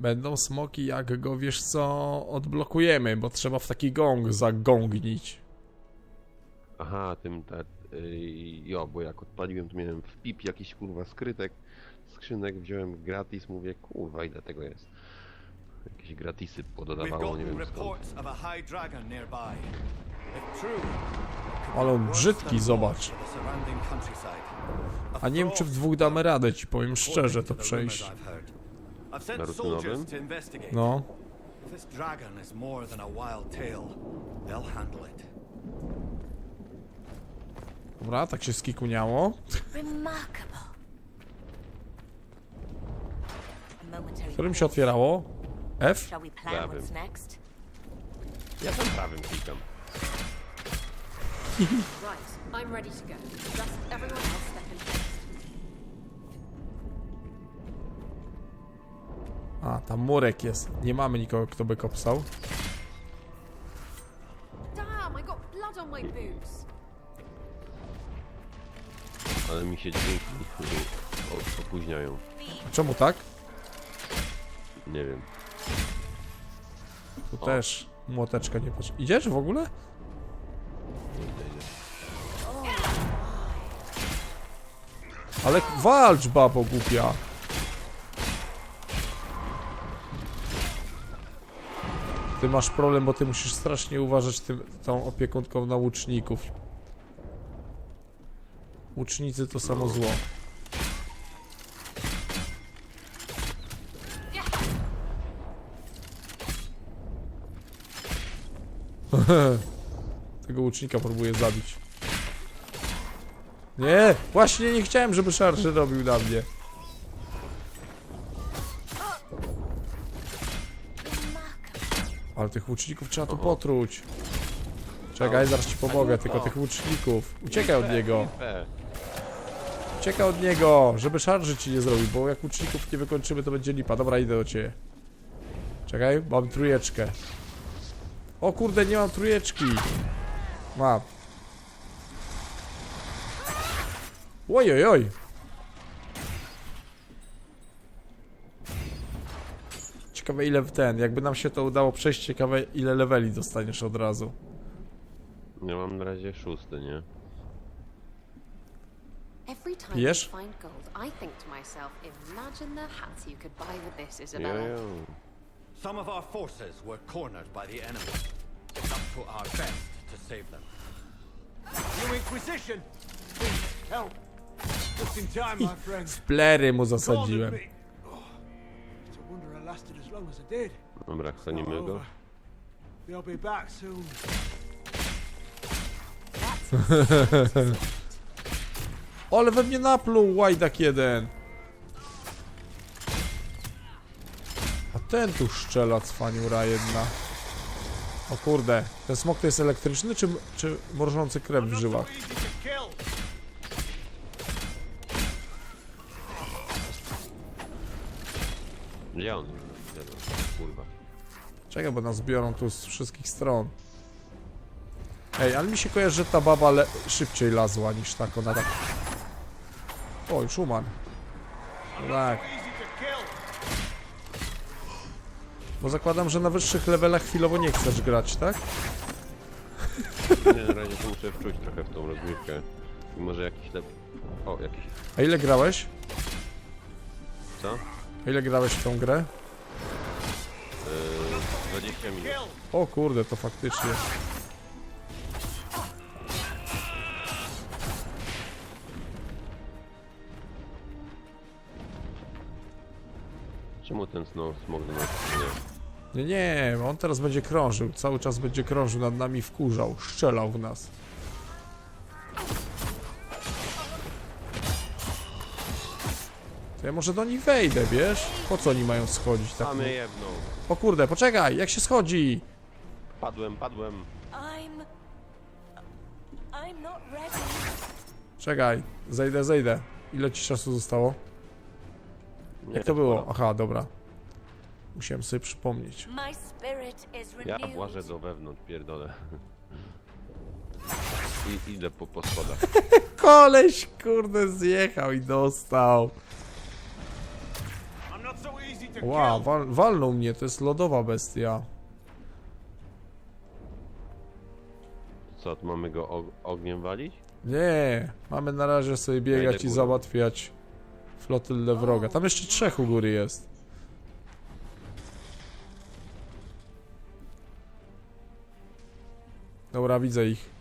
Będą smoki, jak go wiesz co, odblokujemy, bo trzeba w taki gong zagongnić. Aha, tym tak. Jo, bo jak odpaliłem, to miałem w pip jakiś kurwa skrytek, skrzynek wziąłem gratis, mówię, kurwa, ile tego jest. Jakieś gratisy pododawało, nie wiem skąd. Ale on brzydki, zobacz. A nie wiem, czy w dwóch damy radę, ci powiem szczerze, to przejść. I've sent Na soldiers rutynowym? to investigate. No, this dragon is more than a wild tale, they'll handle it. dobra, tak się skikuniało. Którym się otwierało? F? Prawym. Ja tam prawym klikam. Right, I'm ready to go. Just everyone else A, tam murek jest. Nie mamy nikogo, kto by kopsał. Ale mi się dźwięki o- opóźniają. Czemu tak? Nie wiem. Tu O. też młoteczka nie patrz. Idziesz w ogóle? Nie idę, idę. Ale walcz, babo głupia. Ty masz problem, bo ty musisz strasznie uważać tym, tą opiekunką na łuczników. Łucznicy to samo zło. Tego łucznika próbuję zabić. Nie! Właśnie nie chciałem, żeby szarży robił na mnie. Tych łuczników trzeba tu potruć. Czekaj, zaraz ci pomogę, tylko tych łuczników. Uciekaj od niego. Uciekaj od niego, żeby szarży ci nie zrobił, bo jak łuczników nie wykończymy, to będzie lipa. Dobra, idę do ciebie. Czekaj, mam trójeczkę. O kurde, nie mam trójeczki. Mam. Oj, oj, Ciekawe ile w ten, jakby nam się to udało przejść, ciekawe ile leveli dostaniesz od razu. ja mam na razie szósty, nie? Every time Yes? I find gold, I think to myself, imagine the hats you could buy with this, Jo, Isabella. jo. Some of our forces were cornered by the enemy. It's up to our best to save them. New Inquisition! Please, help! Just in time, my friends. Plery mu zasadziłem. me. Dobra, chronimy go. over. They'll be back soon. Ale we mnie napluł łajdak jeden. A ten tu szczela cwaniura jedna. O kurde, ten smok to jest elektryczny czy, czy mrożący krew w żyłach? Gdzie on? Gdzie on? Kurwa. Czekaj, bo nas biorą tu z wszystkich stron. Ej, ale mi się kojarzy, że ta baba le- szybciej lazła niż tak, ona tak... O, już umarł. No tak, bo zakładam, że na wyższych levelach chwilowo nie chcesz grać, tak? Nie, na razie to muszę wczuć trochę w tą rozgrywkę. I może jakiś lep... O, jakiś... A ile grałeś? Co? Ile grałeś w tą grę? Yy, 20 minut. O kurde, to faktycznie. Czemu ten snow smog do nas nie? Nie, nie, on teraz będzie krążył, cały czas będzie krążył nad nami, wkurzał, strzelał w nas. To ja może do nich wejdę, wiesz? Po co oni mają schodzić tak? Mnie jedną. O kurde, poczekaj, jak się schodzi? Padłem, padłem. I'm. I'm not ready. Czekaj, zejdę, zejdę. Ile ci czasu zostało? Nie, Jak to było? Aha, dobra. Musiałem sobie przypomnieć. My spirit is Ja renewed. włażę do wewnątrz, pierdolę. I idę po, po schodach. Koleś, kurde, zjechał i dostał. I'm not so easy to Wow, wal, walnął mnie, to jest lodowa bestia. Co, tu mamy go og ogniem walić? Nie, mamy na razie sobie biegać i załatwiać flotylę wroga. Tam jeszcze trzech u góry jest. Dobra, widzę ich.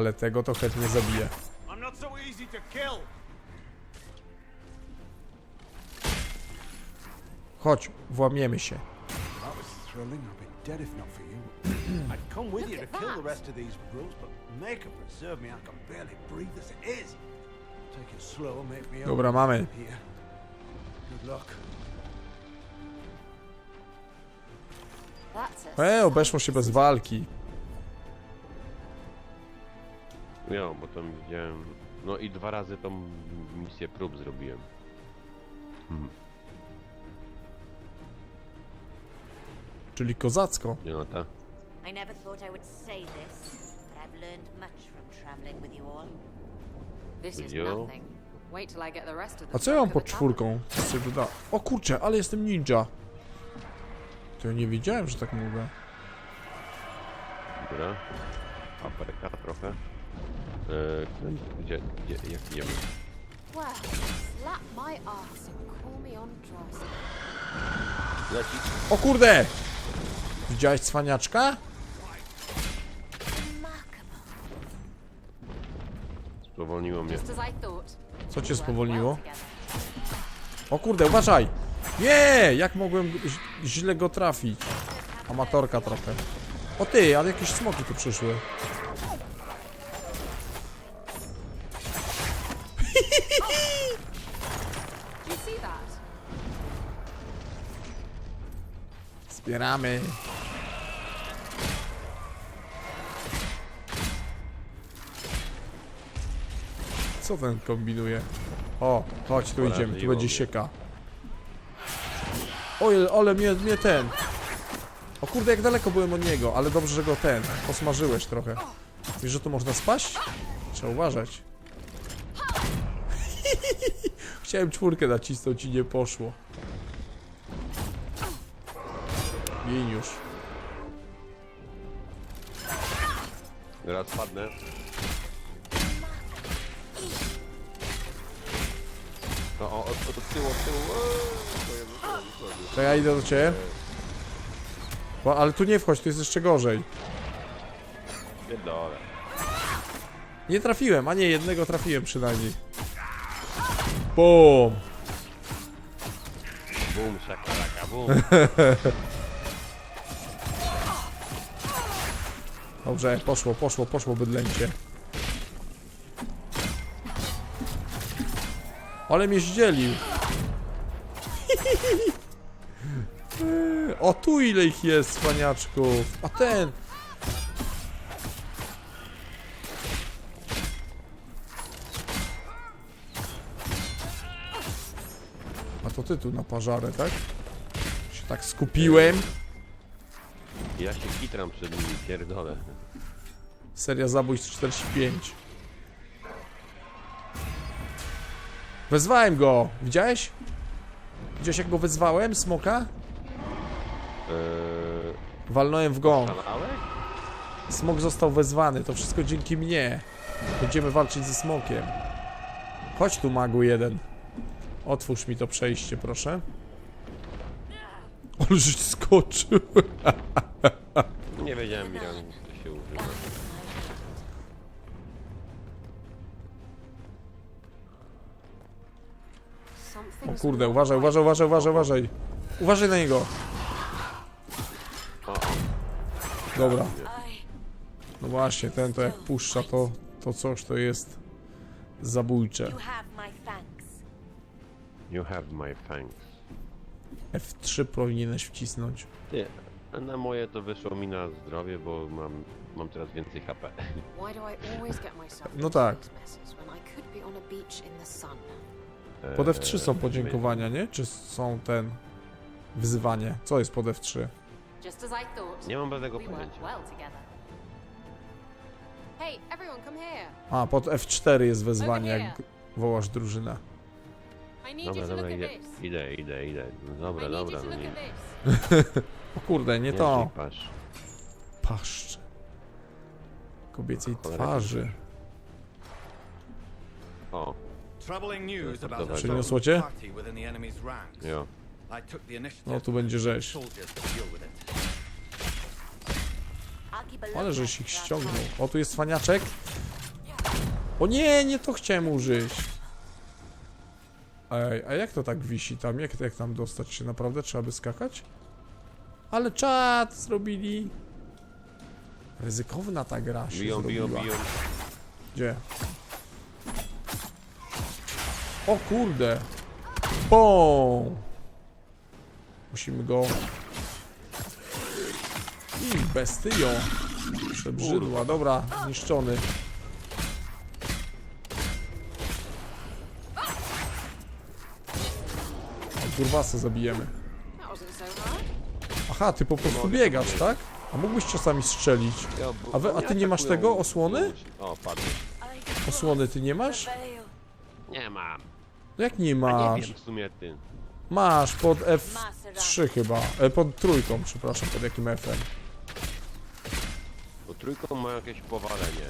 Ale tego to chętnie zabiję. Chodź, włamiemy się. I'd come with you to Look at kill the that. rest of these brutes, but make her preserve me. I can barely breathe as it is. Take it slow, make me Dobra, mamy. Good E, obeszło się bez walki. Jo, bo tam widziałem... No i dwa razy tą misję prób zrobiłem. Czyli kozacko. Jonata? I never thought I would say this, but I've learned much from traveling with you all. This is nothing. Wait till I get the rest of the A co ja mam pod czwórką? Co się doda? O kurczę, ale jestem ninja. To ja nie wiedziałem, że tak mogę. Dobra. Aperka trochę. Eee, gdzie, gdzie, jak idziemy? Well, slap my ass and call me on Dross. Leci. O kurde! Widziałeś cwaniaczka? Remarkable. Spowolniło mnie. Just as I thought. Co cię spowolniło? O kurde, uważaj! Nie! Jak mogłem źle go trafić? Amatorka trochę. O ty, ale jakieś smoki tu przyszły. Zbieramy. Co ten kombinuje? O, chodź, tu idziemy, tu będzie sieka. Oj, ale mnie, mnie ten. O kurde, jak daleko byłem od niego, ale dobrze, że go ten. Posmażyłeś trochę. Wiesz, że tu można spaść? Trzeba uważać. Chciałem czwórkę nacisnąć i nie poszło. Gin już. Raz padnę. No, o, od, od, tyłu, od tyłu. Eee, to ja idę do ciebie. Bo, ale tu nie wchodź, tu jest jeszcze gorzej. Pierdolę. Nie trafiłem, a nie, jednego trafiłem przynajmniej. Bum! Bum, shakalaka, bum. Dobrze, poszło, poszło, poszło bydlęcie. Ale mnie zdzielił. O, tu ile ich jest, cwaniaczków. A ten... A to ty tu na pażarę, tak? Się tak skupiłem. Ja się kitram przed nimi, pierdolę. Seria zabójstw 45. Wezwałem go! Widziałeś? Widziałeś jak go wezwałem, smoka? Eee, Walnąłem w kanałek? Smok został wezwany, to wszystko dzięki mnie. Będziemy walczyć ze smokiem. Chodź tu, magu jeden. Otwórz mi to przejście, proszę. Ale żeś skoczył. Nie wiedziałem, jak to się używa. O kurde, uważaj, uważaj, uważaj, uważaj, uważaj. Uważaj na niego. O, Dobra. No właśnie, ten to jak puszcza, to, to coś to jest zabójcze. you have my thanks. you have my thanks. F3 powinieneś wcisnąć. Ty, a na moje to wyszło mi na zdrowie, bo mam, mam teraz więcej HP. Why do I always get myself No into tak. these messes when I could be on a beach in the sun? Pod F3 są Eee, podziękowania, nie? Czy są ten... Wyzywanie. Co jest pod F3? Just as I thought. Nie mam żadnego We work pojęcia. well together. Hey, everyone, come here. A, pod F4 jest wezwanie, jak wołasz drużynę. I need Dobra, to dobra, look idę, this. idę, idę, idę. No I dobra, need dobra, to no look nie, at this. O kurde, nie to. Paszcz. Kobiecej twarzy. O, Przyniosło cię? jo. No tu będzie rzeź. Ale żeś ich ściągnął. O, tu jest cwaniaczek. O nie, nie to chciałem użyć. Ej, a jak to tak wisi tam? Jak, jak tam dostać się? Naprawdę trzeba by skakać? Ale czat zrobili. Ryzykowna ta gra się Biją, biją, zrobiła. biją. Gdzie? O kurde! Bom! Musimy go... I bestyjo! Przebrzydła, dobra, zniszczony. Kurwasę zabijemy. Aha, ty po prostu Mogę biegasz, tak? A mógłbyś czasami strzelić. Bo- A wy- a oni ty nie masz atakują tego? Osłony? O, padł. Osłony ty nie masz? Nie mam. No jak nie A masz? nie wiem w sumie ty. Masz, pod F3 chyba. E, pod trójką, przepraszam, pod jakim F-em. Bo trójką ma jakieś powalenie.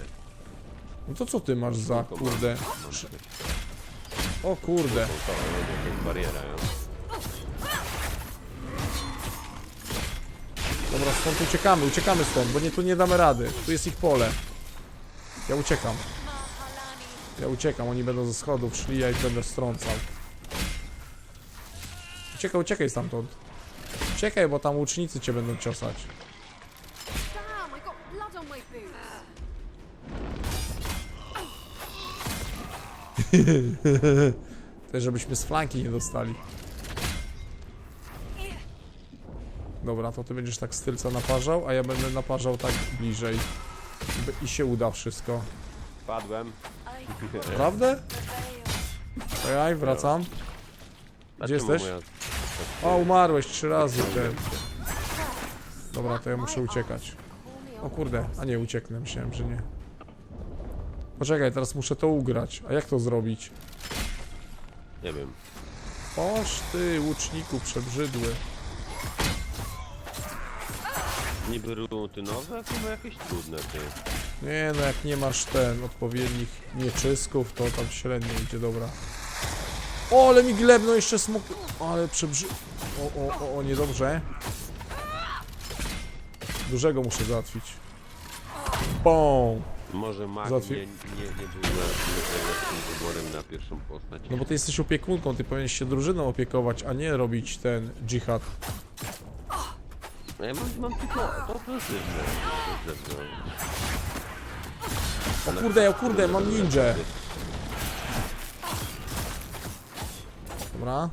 No to co ty masz za, Trójką ma- kurde? mam jakieś O kurde. bariera. Dobra, stąd uciekamy, uciekamy stąd, bo nie, tu nie damy rady. Tu jest ich pole. Ja uciekam. Ja uciekam, oni będą ze schodów szli, ja ich będę strącał. Uciekaj, uciekaj stamtąd. Uciekaj, bo tam łucznicy cię będą ciosać. Też żebyśmy z flanki nie dostali. Dobra, to ty będziesz tak z tylca naparzał, a ja będę naparzał tak bliżej. I- się uda wszystko. Padłem. Prawdę? Czekaj, wracam. Dlaczego jesteś? O, umarłeś trzy razy, ty. Dobra, to ja muszę uciekać. O kurde, a nie, ucieknę, myślałem, że nie. Poczekaj, teraz muszę to ugrać. A jak to zrobić? Nie wiem. Oż ty, łuczniku przebrzydły. Niby rutynowe, chyba jakieś trudne, ty. Nie no, jak nie masz ten, odpowiednich mieczysków, to tam średnio idzie, dobra. O, ale mi glebno jeszcze smok... Ale przebrzy... O, o, o, o, niedobrze. Dużego muszę załatwić. Bom! Może mag Załatwi- nie, nie, nie był najlepszym wyborem na pierwszą postać. No bo ty jesteś opiekunką, ty powinieneś się drużyną opiekować, a nie robić ten dżihad. No Ja mam, mam tylko ofensywne. O kurde, o kurde, mam ninja. Dobra.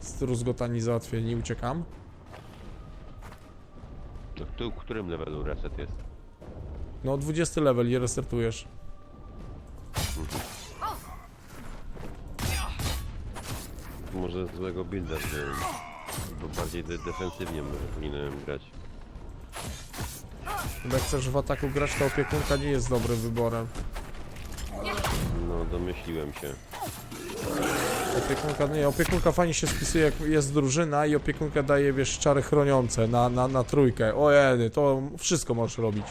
Struzgotani załatwieni, uciekam. To w którym levelu reset jest? No, 20 level i resetujesz. Może złego builda wziąłem. Bo bardziej de defensywnie może powinienem grać. Chyba jak chcesz w ataku grać, to opiekunka nie jest dobrym wyborem. No, domyśliłem się. Opiekunka, nie, opiekunka fajnie się spisuje, jak jest drużyna i opiekunka daje, wiesz, czary chroniące na, na, na trójkę. O jedy, to wszystko możesz robić.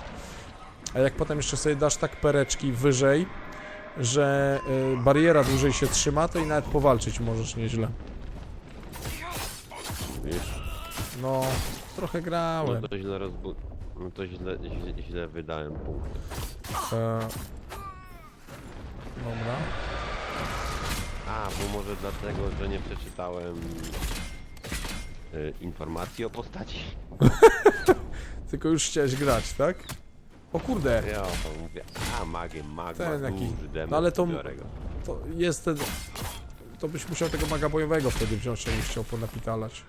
A jak potem jeszcze sobie dasz tak pereczki wyżej, że y, bariera dłużej się trzyma, to i nawet powalczyć możesz nieźle. No, trochę No grałem. to źle rozbu... No to źle, źle, źle wydałem punkt. E, dobra. A, bo może dlatego, że nie przeczytałem y, informacji o postaci. Tylko już chciałeś grać, tak? O kurde, Ja to mówię, a magiem, mag, Ten jaki- duży demon, no ale to- biorę go. to jest ten... To byś musiał tego maga bojowego wtedy wziąć, jak byś chciał ponapitalać.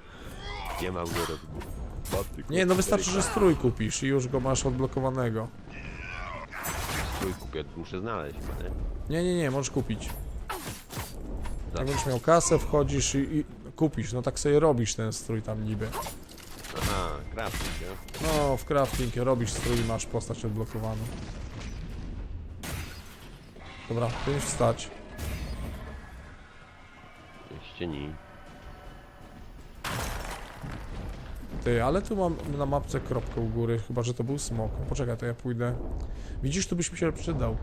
Nie mam go. Nie, no wystarczy, że strój kupisz i już go masz odblokowanego. Strój kupię, muszę znaleźć, nie? Nie, nie, nie, możesz kupić. Jak będziesz miał kasę, wchodzisz i, i kupisz, no tak sobie robisz ten strój tam niby. Aha, crafting, nie? No, w crafting robisz strój i masz postać odblokowaną. Dobra, powinieneś wstać. Ścieni. Ty, ale tu mam na mapce kropkę u góry, chyba że to był smok. Poczekaj, to ja pójdę. Widzisz, tu byś mi się przydał.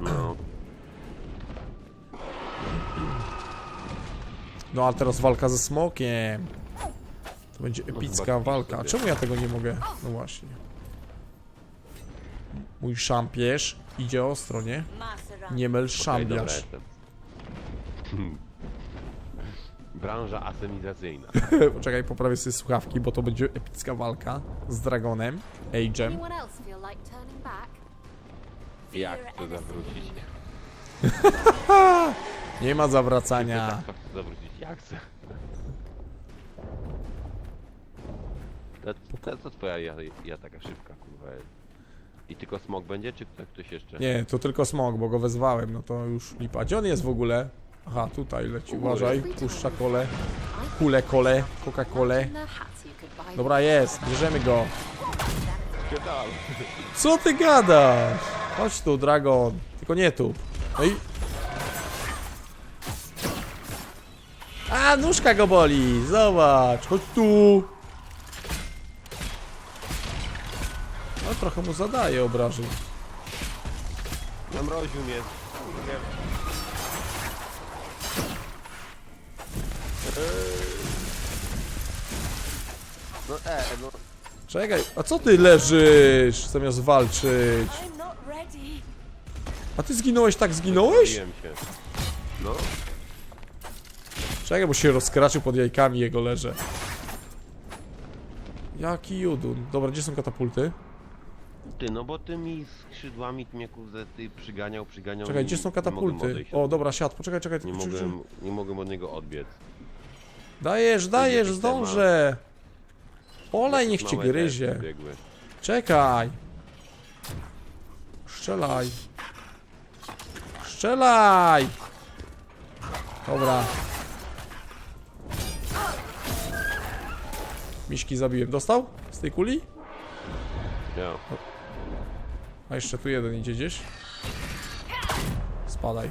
No. No a teraz walka ze smokiem. To będzie epicka walka. A sobie. czemu ja tego nie mogę? No właśnie. Mój szampierz idzie ostro, nie? Nie myl szambiarz. Branża asemizacyjna. Poczekaj, poprawię sobie słuchawki, bo to będzie epicka walka z Dragonem, Age'em. Jak chcę zawrócić? Nie ma zawracania. Tak, chcę zawrócić. Jak chcę? To, to, to twoja ja, ja taka szybka, kurwa jest. I tylko smok będzie, czy kto- ktoś jeszcze? Nie, to tylko smog, bo go wezwałem, no to już lipa. Gdzie on jest w ogóle? Aha, tutaj leci, uważaj, puszcza kole, kule kole, Coca-Colę. Dobra, jest, bierzemy go. Co ty gadasz? Chodź tu, Dragon. Tylko nie tu. No i... A, nóżka go boli. Zobacz, chodź tu. No trochę mu zadaje obrażeń. Zamroził mnie. Nie. No e, no Czekaj, a co ty leżysz zamiast walczyć? I'm not ready. A ty zginąłeś tak zginąłeś? Zabiłem się. No, Czekaj, bo się rozkraczył pod jajkami jego leże. Jaki judun. Dobra, gdzie są katapulty? ty, no bo tymi skrzydłami ty mnie kurde, ty przyganiał, przyganiał. Czekaj, i gdzie są nie mogłem katapulty? odejść O, dobra, siad, poczekaj, czekaj. Nie czekaj, czekaj. mogłem, nie mogłem od niego odbiec. Dajesz, dajesz, jakiś zdążę. Olej, niech Małe gryzie. biegły. Czekaj. Strzelaj. Strzelaj. Dobra. Miśki zabiłem. Dostał? Z tej kuli? Ja. A jeszcze tu jeden idzie gdzieś. Spadaj.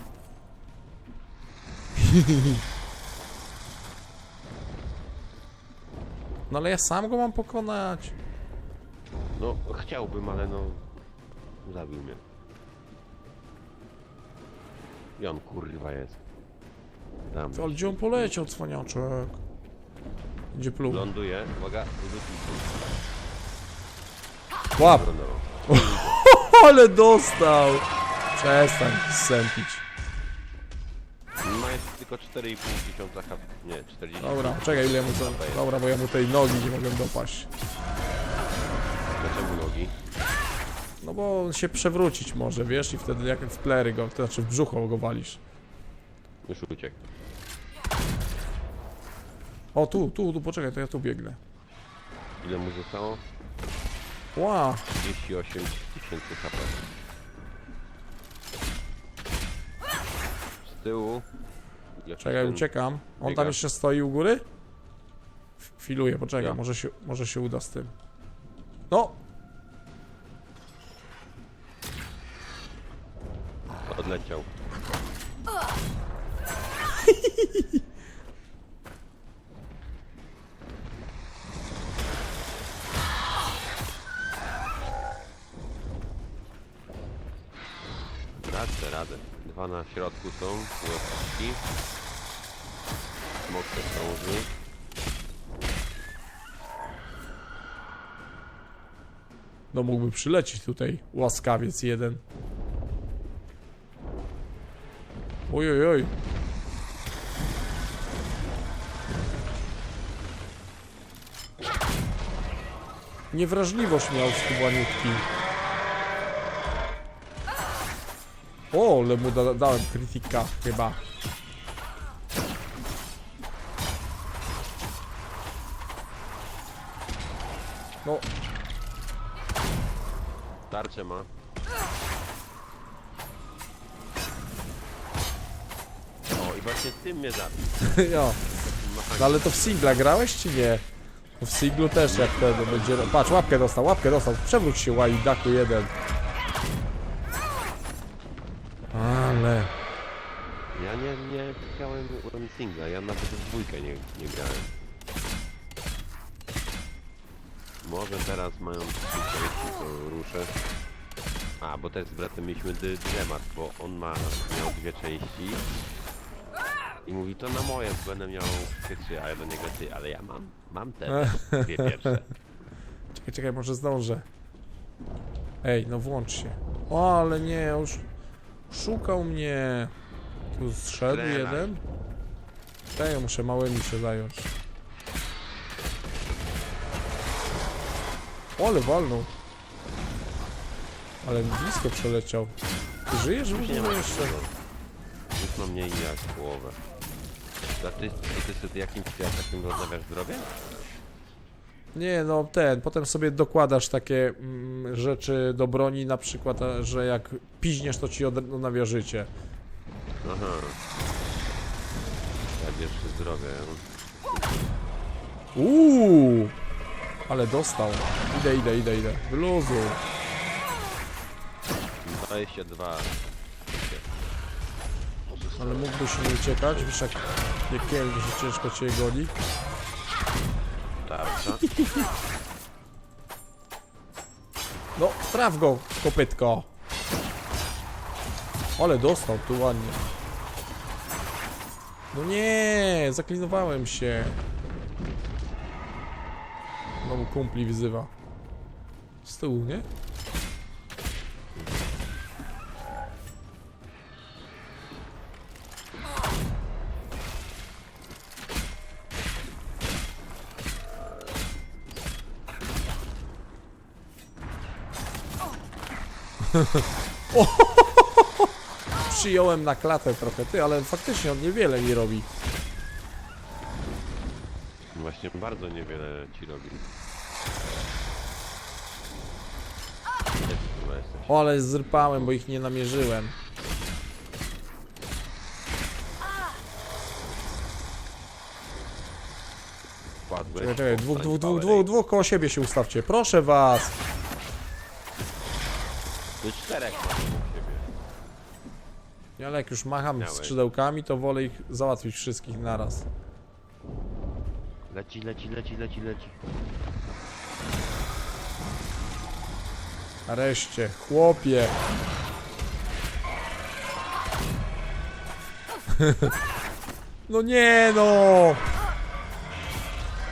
No ale ja sam go mam pokonać. No, chciałbym, ale no... Zabił mnie. I on kurwa jest. Tam. Ale gdzie on poleciał, cwaniaczek? Gdzie pluł? Ląduje, uwaga. Łap! No, Ale dostał! Przestań sępić. Tylko 4,5 tysiąca HP. Nie, 40. Dobra, czekaj ile mu to... Dobra, bo ja mu tej nogi nie mogłem dopaść. Dlaczego nogi? No bo on się przewrócić może, wiesz? I wtedy jak w plery go, to znaczy w brzucho go walisz. Już uciekł. O, tu, tu, tu, poczekaj, to ja tu biegnę. Ile mu zostało? Ła! 38 tysięcy HP. Z tyłu. Jakiś Czekaj, ten- uciekam. On biega. tam jeszcze stoi u góry? F- Filuje, poczekaj, Ja. może się, może się uda z tym. No! Odleciał. Radzę, radę. Dwa na środku są, łopatki. Smok dąży. No mógłby przylecieć tutaj łaskawiec jeden. Oj, oj, oj. Niewrażliwość miał skubaniutki. O, ale mu da dałem krytyka chyba. Tarczę ma. O, i właśnie tym mnie zabił. machanie. No ale to w singla grałeś czy nie? Bo w singlu też jak ten będzie... Patrz, łapkę dostał, łapkę dostał. Przewróć się, łajdaku jeden. Ale... Ja nie, nie grałem singla, ja nawet w dwójkę nie, nie grałem. Może teraz to ruszę. A, bo też z bratem mieliśmy dy dylemat, bo on ma, miał dwie części. I mówi, to na moje będę miał te trzy, a ja do niego ty, ale ja mam, mam te dwie pierwsze. Czekaj, czekaj, może zdążę. Ej, no włącz się. O, ale nie, już szukał mnie. Tu zszedł Strzelaj. jeden. Czekaj, ja muszę małymi się zająć. O, ale walnął. Ale blisko przeleciał. Ty żyjesz w ma ogóle jeszcze? Już mam mniej jak połowę. A ty, ty, ty, ty jakim kwiatem odnawiasz zdrowie? Nie, no ten, potem sobie dokładasz takie mm, rzeczy do broni, na przykład, a, że jak piźniesz, to ci od- odnawia życie. Aha. Jak jeszcze zdrowie. Uuu, ale dostał. Idę, idę, idę, idę. Wyluzuj. 22. Ale mógłbyś nie uciekać, wiesz jak piekielnie się ciężko cię goni. Tarcza. No, traf go, kopytko. Ale dostał, tu ładnie. No nie, zaklinowałem się. Znowu kumpli wzywa. Z tyłu, nie? Przyjąłem na klatę trochę, ty, ale faktycznie on niewiele mi robi. Właśnie bardzo niewiele ci robi. Gdzie ty jesteś? O, ale zrypałem, bo ich nie namierzyłem. Wpadłeś? Czekaj, czekaj, dwóch, dwóch, dwóch, dwóch, dwóch koło siebie się ustawcie. Proszę was. Czterech siebie. Ja, Ale jak już macham Miałeś. skrzydełkami, to wolę ich załatwić wszystkich naraz. Leci, leci, leci, leci, leci. Nareszcie, chłopie. No nie no!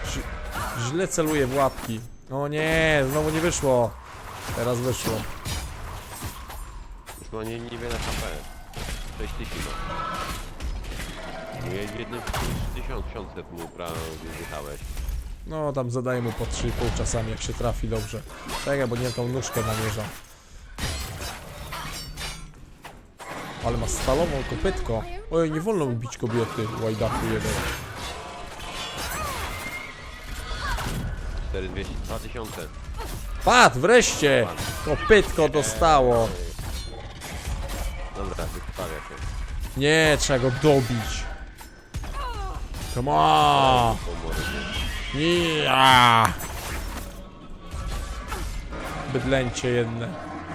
Ź- Źle celuję w łapki. O nie, znowu nie wyszło. Teraz wyszło. Ma nie, niewiele HP. 6 tysięcy ma. No ja w jednym 3700 mu prawie wjechałeś. No tam zadaję mu po 3,5 czasami, jak się trafi dobrze. Czekaj, bo nie tą nóżkę namierzam. Ale ma stalową kopytko. Oj, nie wolno mi bić kobiety, łajdaku jeden. 4200, 2000. Padł, wreszcie! Kopytko dostało. Nie, trzeba go dobić. Come on! Ja! Bydlęcie jedne.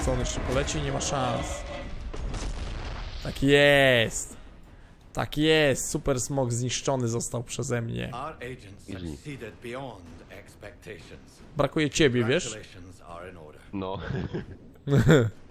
Co on jeszcze poleci? Nie ma szans. Tak jest! Tak jest! Super smog zniszczony został przeze mnie. Brakuje ciebie, wiesz? No.